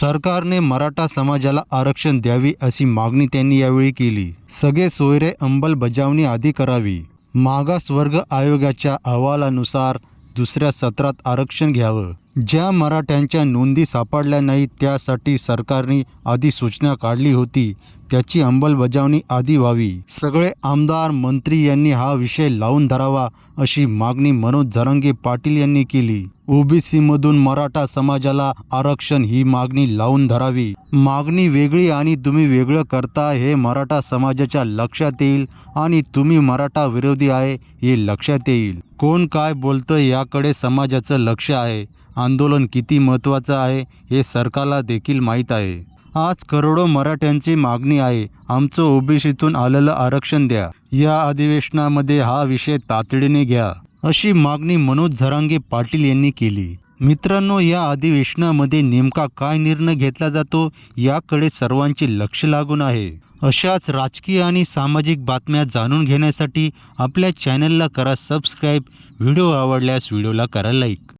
सरकारने मराठा समाजाला आरक्षण द्यावी अशी मागणी त्यांनी यावेळी केली. सगळे सोयरे अंमलबजावणी आधी करावी. मागासवर्ग आयोगाच्या अहवालानुसार दुसऱ्या सत्रात आरक्षण घ्यावं. ज्या मराठ्यांच्या नोंदी सापडल्या नाहीत त्यासाठी सरकारने आधी सूचना काढली होती. त्याची अंमलबजावणी आधी व्हावी. सगळे आमदार मंत्री यांनी हा विषय लावून धरावा अशी मागणी मनोज झरंगे पाटील यांनी केली. ओबीसीमधून मराठा समाजाला आरक्षण ही मागणी लावून धरावी. मागणी वेगळी आणि तुम्ही वेगळं करता हे मराठा समाजाच्या लक्षात येईल आणि तुम्ही मराठा विरोधी आहे हे लक्षात येईल. कोण काय बोलतं याकडे समाजाचं लक्ष आहे. आंदोलन किती महत्त्वाचं आहे हे सरकारला देखील माहीत आहे. आज करोडो मराठ्यांची मागणी आहे. आमचं ओबीसीतून आलेलं आरक्षण द्या. या अधिवेशनामध्ये हा विषय तातडीने घ्या. अशी मागणी मनोज झरांगे पाटील यांनी केली. मित्रांनो या अधिवेशनामध्ये नेमका काय निर्णय घेतला जातो याकडे सर्वांचे लक्ष लागून आहे. अशाच राजकीय आणि सामाजिक बातम्या जाणून घेण्यासाठी आपल्या चॅनलला करा सबस्क्राईब. व्हिडिओ आवडल्यास व्हिडिओला करा लाईक.